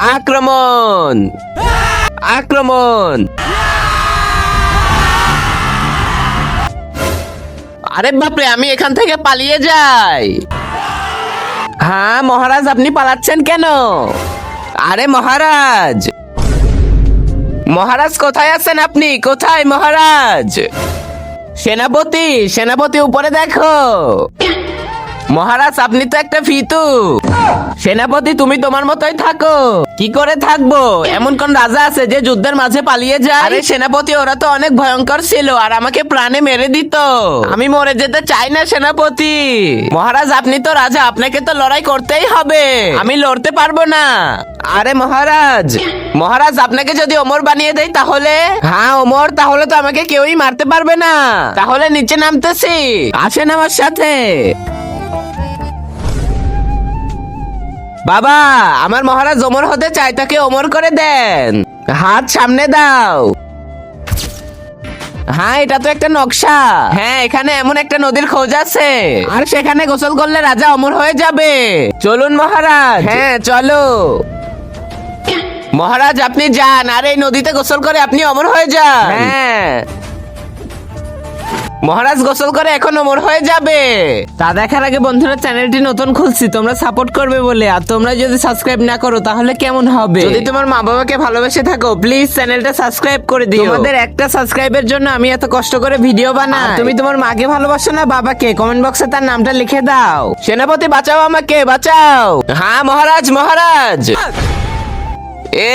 আক্রমণ। আক্রমণ। আরে বাপরে, আমি এখান থেকে পালিয়ে যাই। হ্যাঁ মহারাজ, আপনি পালাচ্ছেন কেন? আরে মহারাজ। মহারাজ, কোথায় আছেন আপনি? কোথায় মহারাজ? সেনাপতি সেনাপতি উপরে দেখো। মহারাজ আপনি তো একটা ফিতু সেনাপতি তুমি তোমার মতোই থাকো। কি করে থাকব? এমন কোন রাজা আছে যে যুদ্ধের মাঝে পালিয়ে যায়? আরে সেনাপতি ওরা তো অনেক ভয়ঙ্কর ছিল আর আমাকে প্রাণে মেরে দিত। আমি মরে যেতে চাই না সেনাপতি। মহারাজ আপনি তো রাজা আপনাকে তো লড়াই করতেই হবে। আমি লড়তে পারব না। আরে মহারাজ মহারাজ আপনাকে যদি ওমর বানিয়ে দেয় তাহলে? হ্যাঁ ওমর তাহলে তো আমাকে কেউই মারতে পারবে না। তাহলে নিচে নামতেছি। আসেন আমার সাথে। বাবা, আমার মহারাজ ওমর হতে চাই তাকে ওমর করে দেন। হাত সামনে দাও। হ্যাঁ এটা তো একটা নকশা। হ্যাঁ এখানে এমন একটা নদীর খোঁজ আছে। আর সেখানে গোসল করলে রাজা অমর হয়ে যাবে। চলুন মহারাজ। হ্যাঁ চলো। মহারাজ, আপনি যান, আর এই নদীতে গোসল করে আপনি অমর হয়ে যান। হ্যাঁ। মহারাজ গোসল করে এখন অমর হয়ে যাবে। তা দেখার আগে বন্ধুরা চ্যানেলটি নতুন খুলছি তোমরা সাপোর্ট করবে বলে। আর তোমরা যদি সাবস্ক্রাইব না করো তাহলে কেমন হবে? যদি তোমার মা বাবাকে ভালোবেসে থাকো প্লিজ চ্যানেলটা সাবস্ক্রাইব করে দিও। তোমাদের একটা সাবস্ক্রাইবের জন্য আমি এত কষ্ট করে ভিডিও বানাই। তুমি তোমার মাকে ভালোবাসো না বাবাকে? কমেন্ট বক্সে তার নামটা লিখে দাও। সেনাপতি বাঁচাও আমাকে বাঁচাও! হ্যাঁ মহারাজ মহারাজ! এ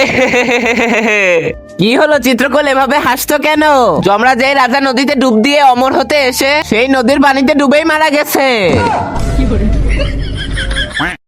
কি হলো চিত্রকল, এভাবে হাসতো কেন? যমরা যে রাজা নদীতে ডুব দিয়ে অমর হতে এসে সেই নদীর পানিতে ডুবেই মারা গেছে।